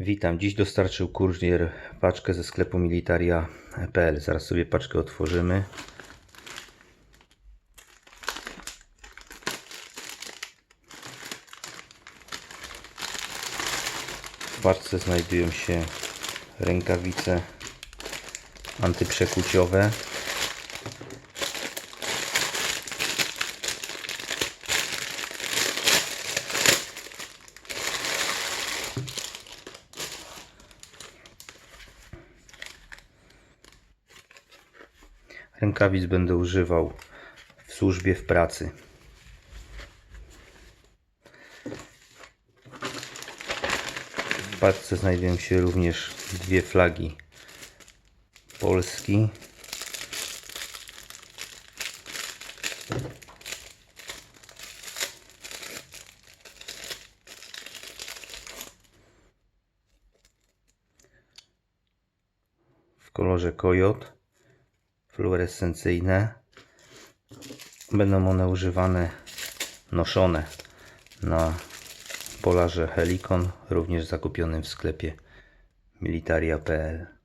Witam. Dziś dostarczył kurier paczkę ze sklepu militaria.pl. Zaraz sobie paczkę otworzymy. W paczce znajdują się rękawice antyprzekuciowe. Rękawic będę używał w służbie w pracy. W paczce znajdują się również dwie flagi Polski. W kolorze kojot fluorescencyjne. Będą one używane, noszone na polarze Helikon, również zakupionym w sklepie militaria.pl.